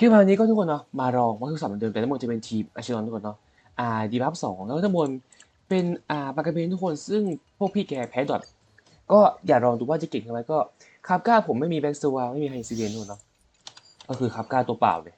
คลิปวันนี้ก็ทุกคนเนาะมาลองวัตถุสัมเหมือนเดิมแต่ทั้งหมดจะเป็นทีมอาชิรอนทุกคนเนาะอ่าดีบัฟสองแล้วทั้งหมดเป็นอ่าปากกาเบนทุกคนซึ่งพวกพี่แกแพ้ดอทก็อย่าลองดูว่าจะเก่งทำไมก็คาบก้าผมไม่มีแบ็กซัวไม่มีไฮซีเดนทุกคนเนาะก็คือคาบก้าตัวเปล่าเลย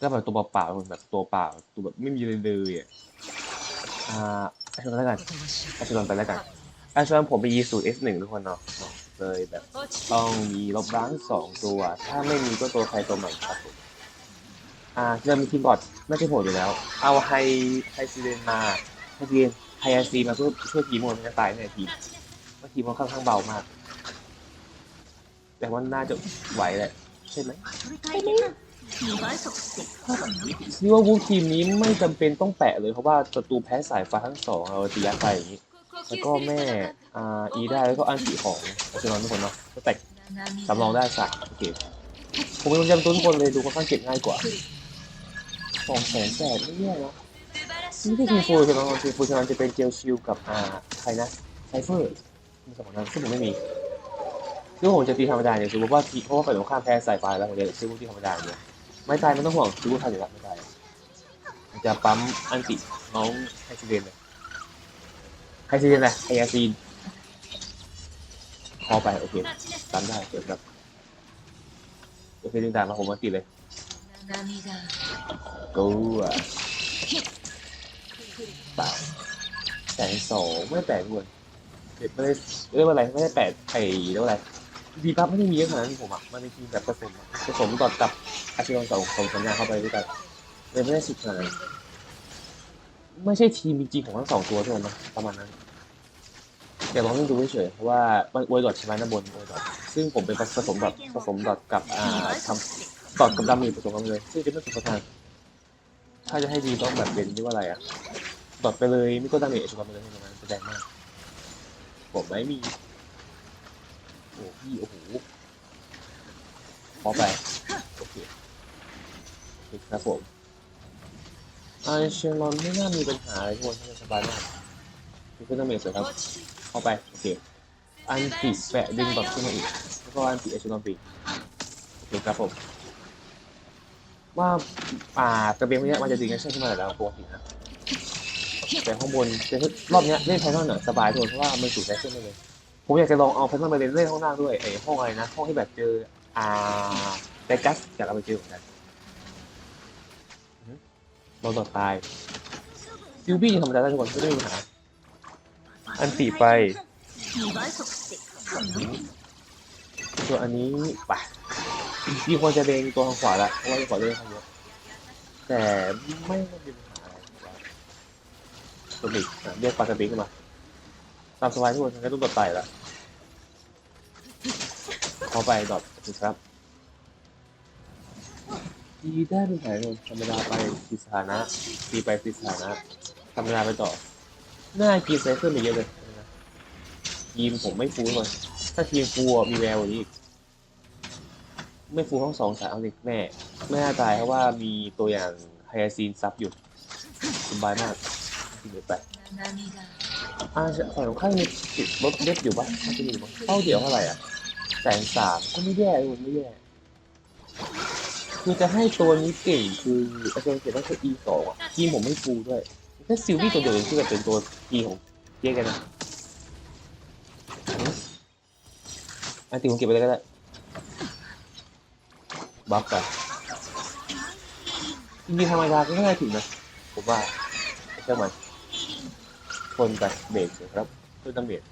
ก็แบบตัวเปล่าๆแบบตัวเปล่าตัวแบบไม่มีเลยเลยอะอ่าอาชิรอนแล้วกันอาชิรอนไปแล้วกันอาชิรอนผมไปยีสูตร S หนึ่งทุกคนเนาะเลยแบบต้องมีลบล้างสองตัว ถ้าไม่มีก็ตัวใครตัวใหม่ครับผม อ่าจะมีทีมบอร์ดไม่ใช่โหดอยู่แล้ว เอาไฮไฮซีเดนมาไฮซีเดนไฮไอซีมาเพื่อช่วยทีมมันจะตายในทีมเมื่อทีมมันค่อนข้างเบามาก แต่ว่าน่าจะไหวแหละใช่ไหมซีว่าวูทีมนี้ไม่จำเป็นต้องแปะเลยเพราะว่าศัตรูแพ้สายฟ้าทั้งสองเราตียัดไปอย่างนี้แล้วก็แม่อ่าอีได้แล้วก็อันสีของอเซนอลทุกคนเนาะก็แตกสำรองได้สามโอเคผมเป็นคนจำตัวทุกคนเลยดูค่อนข้างเก็บง่ายกว่า สองแสนแสนไม่แย่นะนี่ที่ทีมฟูใช่ไหมทีมฟูลชนะจะเป็นเจลชิลกับอ่าใครนะไซเฟอร์มีสองนั้นซึ่งผมไม่มีซึ่งผมจะตีธรรมดาเนี่ยสมมติว่าทีเพราะว่าฝ่ายตรงข้ามแพ้สายฟ้าแล้วผมจะซื้อพวกที่ธรรมดาเนี่ยไม่ตายไม่ต้องห่วงซื้อพวกทันอยู่แล้วไม่ตายจะปั๊มอันติน้องไฮซิเดนเลยไฮซีนแหละไฮยาซีนพอไปโอเคตามได้เดี๋ยวครับโอเคดึงดาบมาผมมาติดเลย กูอะแปดแสนสองไม่แปดด้วยไม่ได้เรียกว่าอะไรไม่ได้แปดไอ้เรียกว่าอะไรดีปั๊บไม่ได้มีเยอะขนาดนั้นผมอะมันเป็นทีมแบบผสมอะผสมต่อกับอาชีพสองสองสัญญาเข้าไปด้วยกันเลยไม่ได้สุดขนาดนั้นไม่ใช่ทีมจริงๆของทั้งสองตัวด้วยนะประมาณนั้นเดี๋ยวลองเล่นดูเฉยๆเพราะว่ามันอวยดอทใช่ไหมด้าบนอวยดอทซึ่งผมเป็นผสมดอทผสมดอทกับอ่าทำ ดอทกับดามีผสมกันเลยซึ่งจะไม่ถูกประทานถ้าจะให้ดีต้องแบบเป็นเรียกว่าอะไรอะดอทไปเลยไม่ก็ดาเมจชกันเลยประมาณแสดงมากผมไม่มี โอ้พี่โอ้โหพอไปโอเคครับผมไอเชลอนไม่น่ามีปัญหาอะไรทุกคนน่าจะสบายมากมีเพื่อนเมจสวยครับเข้าไปโอเคอันติแปะดึงแบบขึ้นมาอีกแล้วก็อันติเอชนอมปีโอเคครับผม ว่าป่ากระเบียงพวกเนี้ยมันจะดึงกันใช่ขึ้นมาแล้วปกตินะแต่ข้างบนแต่รอบเนี้ยเล่นแพทเทิร์นอะสบายทุกคนเพราะว่ามันสูดแพทเทิร์นได้เลย ผมอยากจะลองเอาแพทเทิร์นมาเล่นเล่นข้างหน้าด้วยไอ้ห้องอะไรนะห้องที่แบบเจออ่าไดกัสอยากเอาไปเจอเหมือนกันอื้อหือเราต่อตายซิลบี้ธรรมดาได้ทุกคนไม่ได้มีปัญหาอันติไปตัวอันนี้ไป มีคนจะเด้งตัวทางขวาละเพราะว่าทางขวาเล่นทางเยอะแต่ไม่ไม่มีปัญหาอะไรสบิกเรียกปลากระบิกขึ้นมาตามสบายทุกคนฉันก็ต้องกดไต่ละเข้าไปดอทครับดีได้เป็นแผนเลยธรรมดาไปสีสานะตีไปสีสานะธรรมดาไปต่อ หน้ากีเซฟขึ้นไปเยอะเลยทีมผมไม่ฟูเลยถ้าทีมฟูมีแววกว่านี้อีก ไม่ฟูทั้งสองสายเอาเลยแม่ไม่น่าตายเพราะว่ามีตัวอย่างไฮยาซีนซับอยู่สบายมากทีเดียวไปอ่าฝั่งตรงข้างมีติดรถเล็บอยู่ปะน่าจะมีมั้งเข้าเดียวเท่าไหร่อะแสนสามก็ไม่แย่เลยไม่แย่คือจะให้ตัวนี้เก่งคืออาจารย์เขียนว่าคือ E สองอะทีมผมไม่ฟูด้วยแค่ซิลวี่ตัวเดียวเองที่แบบเป็นตัว E ของเรียกกันนะอันติผมเก็บไปเลยก็ได้ บัฟไปจริงๆธรรมดาก็ง่ายถึงนะผมว่าใช่ไหมคนไปเบรกครับเพื่อตั้งเบรก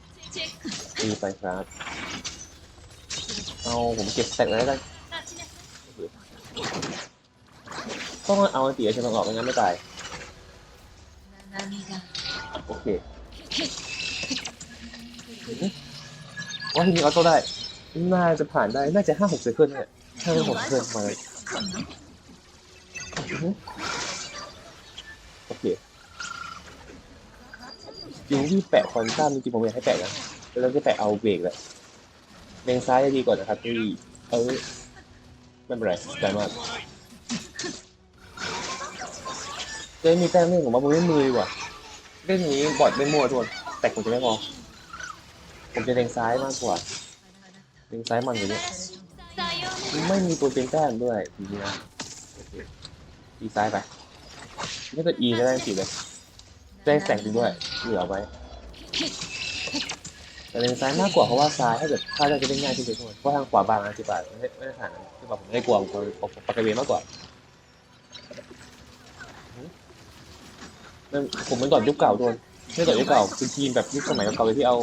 ตีไปครับเอาผมเก็บแตกไว้แล้วกันต้องเอาอันติเอาชนะออกไม่งั้นไม่ตายโอเคว่าทีนี้เอาตัวได้ น่าจะผ่านได้ น่าจะห้าหกเซคันด์เนี่ย ห้าหกเซคันมาเลยโอเคจริงที่แปะคอนต้าจริงผมอยากให้แปะนะแล้วจะแปะเอาเบรกแหละเลงซ้ายจะดีกว่านะครับที่เออไม่เป็นไรได้มากเจ๊มีแต้มเล่นผมว่าผมไม่มือกว่าเล่นนี้บอดไม่มั่วทุกคนแต่ผมจะไม่พอผมจะเลงซ้ายมากกว่าเลงซ้ายมันกว่านี้ ไม่มีตัวเป็นแต้มด้วยทีนี้นะโอเคอีซ้ายไป ไม่ก็อีก็ได้สิเลยได้แสงด้วยเหลือไว้ แต่เลนซ้ายมากกว่าเพราะว่าซ้ายถ้าเกิดถ้าจะเล่นง่ายที่สุดทุกคนเพราะทางขวาบางนะที่บาไม่ได้ไม่ได้ขนานนที่บาผมไม่ได้กลัวผมกลัวผมปากเบนมากกว่าผมเป็นก่อนยุคเก่าโดนไม่ก่อนยุคเก่าคือทีมแบบยุคสมัยเก่าเลยที่เอา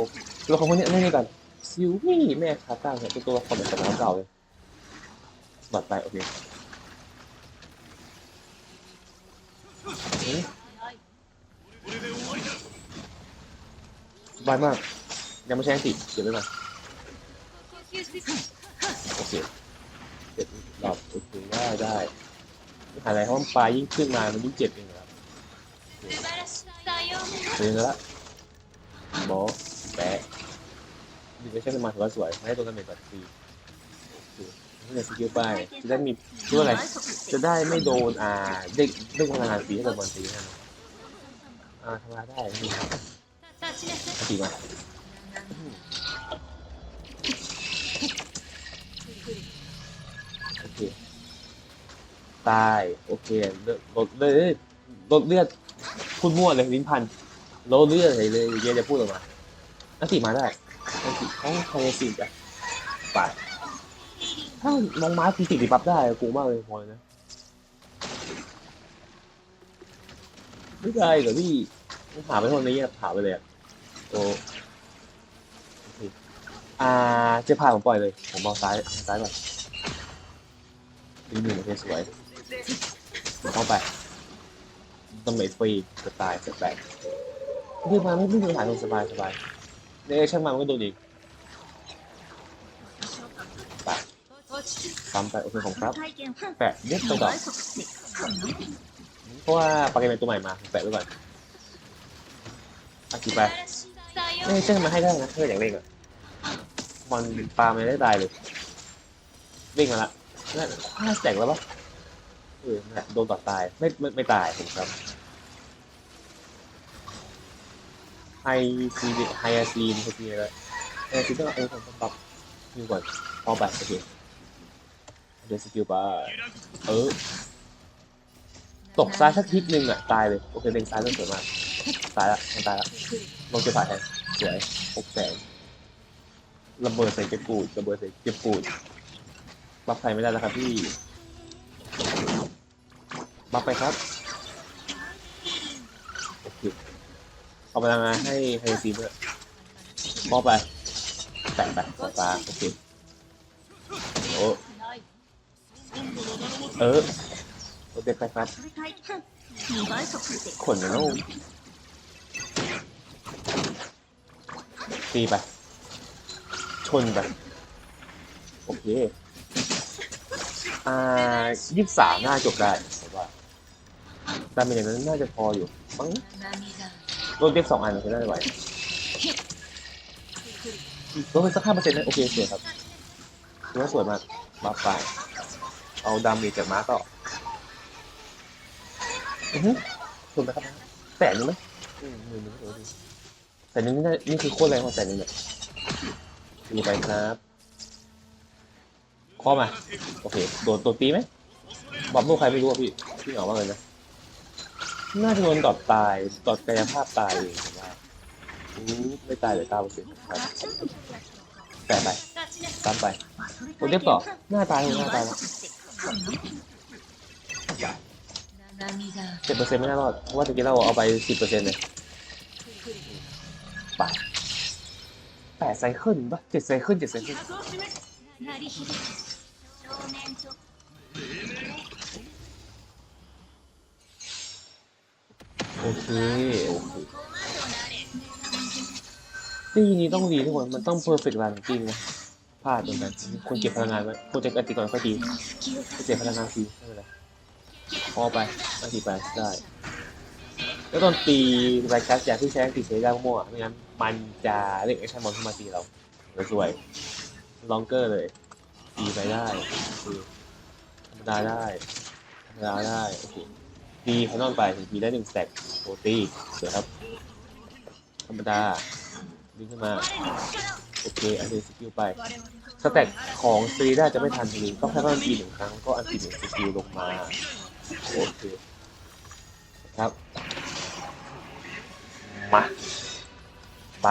ตัวละครพวกนี้เล่นด้กันซิลวี่แม่คาต้าเนี่ยเป็นตัวละครแบบสมัยเก่าเลย บัดไปโอเคอืมสบายมาก ยังไม่ใช่อังกฤษเก็บไว้ก่อนโอเคเจ็บหลอดโอเคได้ได้หาอะไรเพราะมันปลายยิ่งขึ้นมา มันยิ่งเจ็บเองครับเรียนแล้วบอแปะดีไม่ใช่เป็นมาถือว่าสวยให้ตัวนั้นเป็นแบบฟรี นี่เลยสกิลไปจะได้มีชื่ออะไร จะได้ไม่โดนอ่าเด็กเด็กพลังงานฟรีให้โดนบอลฟรีนะอ่าทำงานได้นี่ครับตีมาโอเคตายโอเคเลือดลดเลือดลดเลือดพูดมั่วเลยลิ้นพันลดเลือดเลยเลยเยอะจะพูดออกมาอันติมาได้อันติเขาใครสิจ้ะไป ถ้ามองม้าตีติดติดปั๊บได้กูมากเลยพอเลยนะไม่ได้เหรอพี่หาไปคนนี้หาไปเลยอะโอ้โอเคอ่าเจะพาผมปล่อยเลย ผมมองซ้ายซ้ายก่อนดีหนึ่งโอเคสวยเข้าไปต้องไม่ฟรีจะตายจะแตกคือมาไม่ไม่มีปัญหาลงสบายสบายเนี่ยช่างมันมันก็โดนอีก ซ้ำไปโอเคผมครับ แปะเย็บไปก่อนเพราะว่าปากเกมเป็นตัวใหม่มาผมแปะไว้ก่อนอากีไปไม่ใช่างมันให้ได้นะเพื่ออย่างเร่งอะบอลปลาไม่ได้ตายเลยวิ่งมาละน่าห้าแสงแล้วปะเออแหละโดนต่อตายไม่ไม่ไม่ตายผมครับไฮซีไฮอาซีนโอเคแล้วไฮอาซีนต้องเอาผมปรับนิวก่อนพอไปโอเค เดี๋ยวสกิลไปเออ ตกซ้ายสักทิศนึงอะ ตายเลย โอเคเล็งซ้ายเริ่มสวยมาก ตายละมันตายละลงเก็บผ่านแทนสวยหกแสนระเบิดใส่เก็บปูดระเบิดใส่เก็บปูดบัฟใครไม่ได้แล้วครับพี่บัฟไปครับโอเคเอาพลังงานให้ไฮซีด้วยมอบไปแตะไปสายฟ้าโอเคโอ้ เออโอเด็กไปครับขนนะลูกตีไป ชนไป โอเค อ่ายี่สิบสามน่าจบได้ผมว่าแต่เป็นอย่างนั้นน่าจะพออยู่มั้งโดนเด็กสองอันคือน่าจะไหวลดไปสักห้าเปอร์เซ็นต์นะโอเคสวยครับถือว่าสวยมากมาไป เอาดามีจากม้าต่ออือฮึถูกไหมครับแสนนึงไหมอืมหมื่นหนึงก็ถือว่าดีแสนนึงนี่น่านี่คือโคตรแรงของแสนนึงเนี่ยดีไปครับข้อมา โอเค โดนตัวตีไหมบอบลูกใครไม่รู้อะพี่ พี่เหงามากเลยนะ น่าจะโดนดอดตายดอดกายภาพตายเองผมว่าอู้ไม่ตายเลยเก้าเปอร์เซ็นต์ครับแปดไปตามไปผมเรียบต่อหน้าตายเลยหน้าตายแล้ว เจ็ดเปอร์เซ็นต์ไม่น่ารอดเพราะว่าตะกี้เราเอาไปสิบเปอร์เซ็นต์เลยไปแปดไซเคิลปะเจ็ดไซเคิลเจ็ดไซเคิลโอเคโอเคตีนี้ต้องดีทุกคนมันต้องเพอร์เฟกต์รันจริงนะ พลาดตรงนั้นคนเก็บพลังงานไว้คนจะอันติก่อนค่อยตีคนเก็บพลังงานฟรีไม่เป็นไรพอไปอันติไปได้ แล้วตอนตีไรายการจากที่ใช้อันติใช้ได้มั่วไม่งั้นมันจะเรียกแอคชั่นบอลเข้ามาตีเราเราสวยลองเกอร์เลยตีไปได้คือธรรมดาได้ธรรมดาได้โอเคตีเขานอนไปถึงทีได้หนึ่งแตกโอตีสวยครับ ธรรมดาดึงขึ้นมา โอเคอันนี้สกิลไปสแต็กของซีได้จะไม่ทันทีต้องใช้อันตีหนึ่งครั้งก็อันตีหนึ่งสกิลลงมาโอเคครับมาไป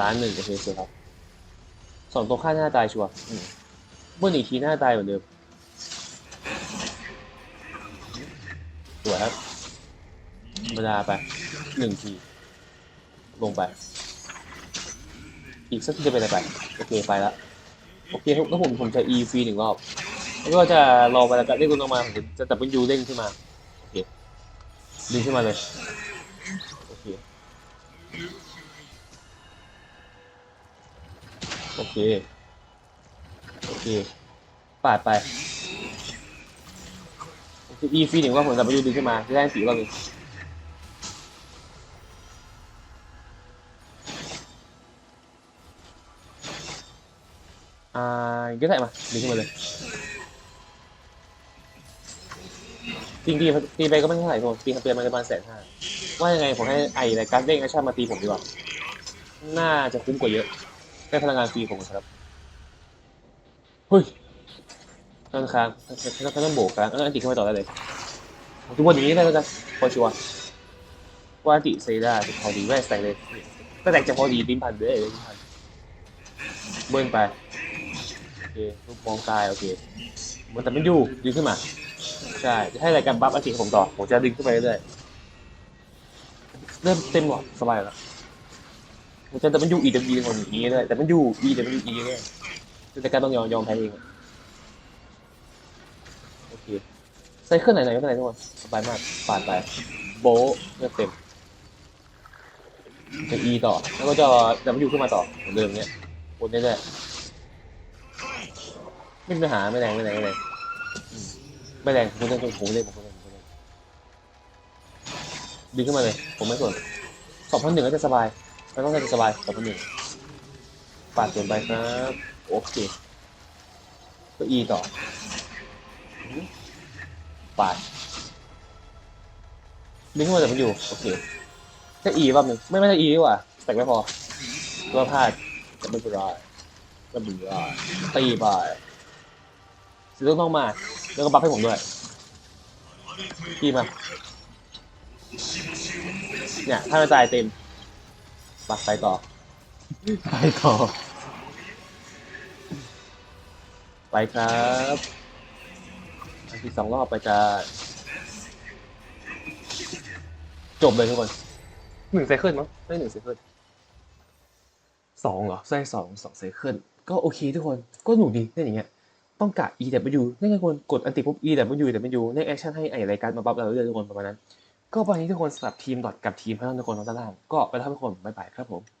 ร้านหนึ่งโอเคสวยครับสองตัวข้าหน้าตายชัวร์เมื่อหนีทีหน้าตายเหมือนเดิมสวยครับธรรมดาไปหนึ่งที ลงไป อีกสักที่จะเป็นอะไรไปโอเคไปแล้วโอเคแล้วผมผมจะ E ฟรีหนึ่งรอบแล้วก็จะรอเวลาเด้งคุณออกมาผมจะจับเป็นยูเด้งขึ้นมาโอเคดึงขึ้นมาเลยโอเคโอเคโอเคปาดไปโอเค E ฟรีหนึ่งรอบผมจับเป็นยูดึงขึ้นมาจะได้สีรอบนึง อ่าก็ได้มาดึงขึ้นมาเลยจริงตีตีไปก็ไม่เท่าไหร่ผมตีคำเตือนมันจะประมาณแสนห้าว่ายังไงผมให้ไอ้รายการเด้งแอคชั่นมาตีผมดีกว่า น่าจะคุ้มกว่าเยอะได้พลังงานฟรีผมครับเฮ้ยต้นค้างต้นต้นโบกค้างเอออันติขึ้นมาต่อได้เลยทุกวันนี้ได้แล้วกันพอชัวร์ว่าอันติเซด้าจะพอดีแว่แตกเลยแต่แตกจะพอดีลิ้นพันเด้อลิ้นพันเบิ้ลไป รูปมองกายโอเค มันแต่มันอยู่ดึงขึ้นมา ใช่ จะให้รายการบัฟอาทิตย์ผมต่อ ผมจะดึงขึ้นไปเรื่อยเริ่มเต็มหรอสบายแล้วผมจะแต่มันอยู่อีดับยีคนอย่างนี้เลยแต่มันอยู่อีแต่มันอยู่อีเนี่รายการต้องยอมยอมแพ้เองโอเคไซเคิลไหนๆเป็นไรทุกคนสบายมากปาดไปโบเลือดเต็มจะอีต่อ แล้วก็จะแต่มันอยู่ขึ้นมาต่อเหมือนเดิมเนี้ยวนเรื่อยๆ ไม่มีปัญหาไม่แรงไม่แรงไม่แรงไม่แรงผมเล่นผมเล่นผมเล่นผมเล่นดึงขึ้นมาเลย ผมไม่สนสองพันหนึ่งก็จะสบายไม่ต้องจะสบายสองพันหนึ่งปาดส่วนไปครับโอเคก็อีต่อปาดดึงขึ้นมาแต่มันอยู่โอเคก็อีรอบหนึ่งไม่ไม่ใช่อีดีกว่าแต่ไม่พอตัวพลาดจะไม่เป็นไรก็เป็นไรตีไป ซื้อต้องมา แล้วก็บัฟให้ผมด้วยพี่มา เนี่ย ถ้าไม่ตายเต็มบัฟไปต่อ ไปต่อ ไปครับอันที่สองรอบไปกันจบเลยทุกคนหนึ่งไซเคิลมั้งไม่หนึ่งไซเคิลสองเหรอใช่สองสองไซเคิลก็โอเคทุกคนก็หนุกดีเล่นอย่างเงี้ย ต้องกะ E W นั่นก็คนกดอันติปุ๊บ E W W ในแอคชั่นให้ไอรายการมาบัฟเราเรื่อยๆทุกคนประมาณนั้น ก็วันนี้ทุกคนสำหรับทีมดอทกับทีมพนันทุกคนด้านล่างก็ไปแล้วทุกคนบ๊ายบายครับผม